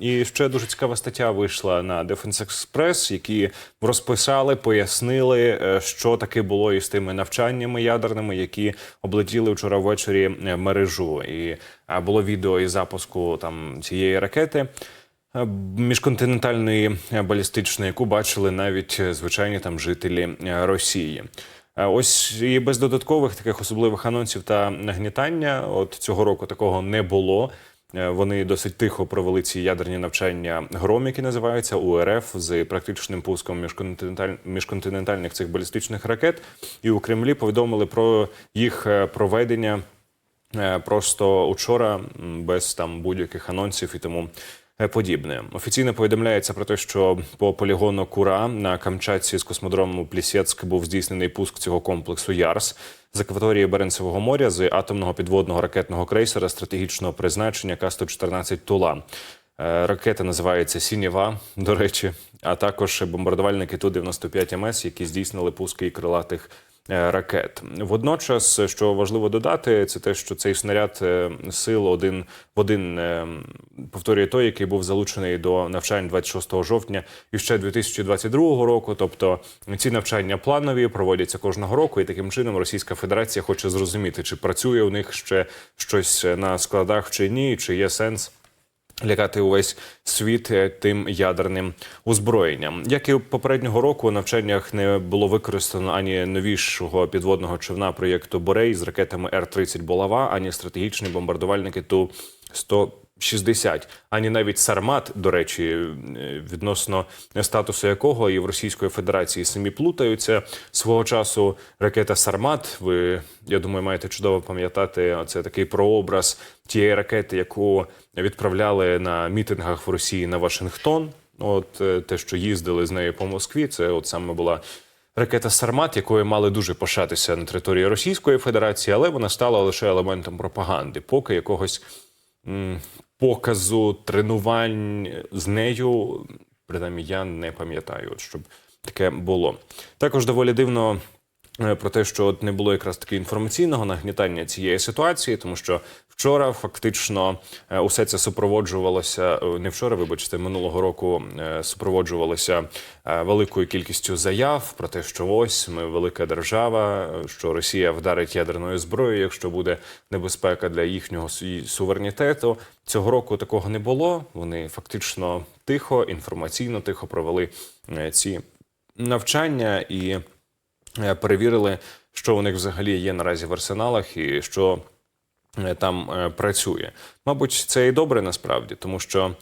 І ще дуже цікава стаття вийшла на Defense Express, які розписали, пояснили, е, що таке було із тими навчаннями ядерними, які облетіли вчора ввечері е, мережу. І е, було відео із запуску там цієї ракети. Міжконтинентальної балістичної, яку бачили навіть звичайні там жителі Росії. Ось і без додаткових таких особливих анонсів та нагнітання. От цього року такого не було. Е, Вони досить тихо провели ці ядерні навчання гром, які називаються УРФ з практичним пуском міжконтиненталь... міжконтинентальних цих балістичних ракет. І у Кремлі повідомили про їх е, проведення е, просто учора без там будь-яких анонсів і тому. Подібне офіційно повідомляється про те, що по полігону Кура на Камчатці з космодрому Плісецьк був здійснений пуск цього комплексу Ярс з акваторії Беренцевого моря з атомного підводного ракетного крейсера стратегічного призначення К-114 Тула. Е, Ракета називається Сінєва, до речі, а також бомбардувальники Ту-95 МС, які здійснили пуски крилатих ракет. Водночас, що важливо додати, це те, що цей снаряд е, сил один в один е, повторює той, який був залучений до навчань 26 жовтня і ще 2022 року. Тобто ці навчання планові проводяться кожного року, і таким чином Російська Федерація хоче зрозуміти, чи працює у них ще щось на складах чи ні, чи є сенс лякати увесь світ е, тим ядерним озброєнням. Як і попереднього року, у навчаннях не було використано ані новішого підводного човна проєкту Борей з ракетами Р-30 Булава, ані стратегічні бомбардувальники ту 100 60, ані навіть Сармат, до речі, е, відносно статусу якого і в Російської Федерації самі плутаються свого часу. Ракета Сармат. Ви я думаю, маєте чудово пам'ятати. Це такий прообраз тієї ракети, яку відправляли на мітингах в Росії на Вашингтон. От е, те, що їздили з нею по Москві, це от саме була. Ракета Сармат, якою мали дуже пишатися на території Російської Федерації, але вона стала лише елементом пропаганди, поки якогось м, показу тренувань з нею, принаймні я не пам'ятаю, щоб таке було. Також доволі дивно. Е, Про те, що от не було якраз таки інформаційного нагнітання цієї ситуації, тому що вчора фактично е, усе це супроводжувалося е, не вчора, вибачте, минулого року супроводжувалося великою кількістю заяв про те, що ось ми велика держава, що Росія вдарить ядерною зброєю, якщо буде небезпека для їхнього суверенітету. Цього року такого не було. Вони фактично тихо, інформаційно тихо провели ці навчання і перевірили, що у них взагалі є наразі в арсеналах, і що е, там е, працює. Мабуть, це і добре насправді, тому що.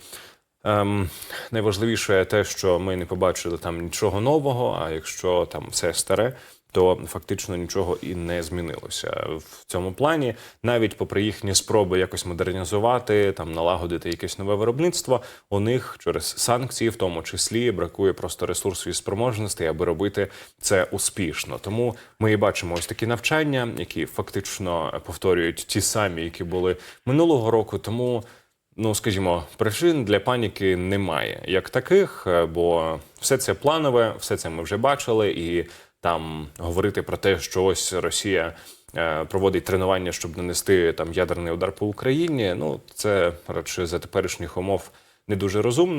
Ем, найважливіше те, що ми не побачили там нічого нового. А якщо там все старе, то фактично нічого і не змінилося в цьому плані. Навіть попри їхні спроби якось модернізувати, там налагодити якесь нове виробництво, у них через санкції, в тому числі, бракує просто ресурсів і спроможностей, аби робити це успішно. Тому ми і бачимо ось такі навчання, які фактично повторюють ті самі, які були минулого року. Тому. Ну, скажімо, причин для паніки немає як таких, е, бо все це планове, все це ми вже бачили, і там говорити про те, що ось Росія е, проводить тренування, щоб нанести там ядерний удар по Україні. Ну це радше за теперішніх умов не дуже розумно.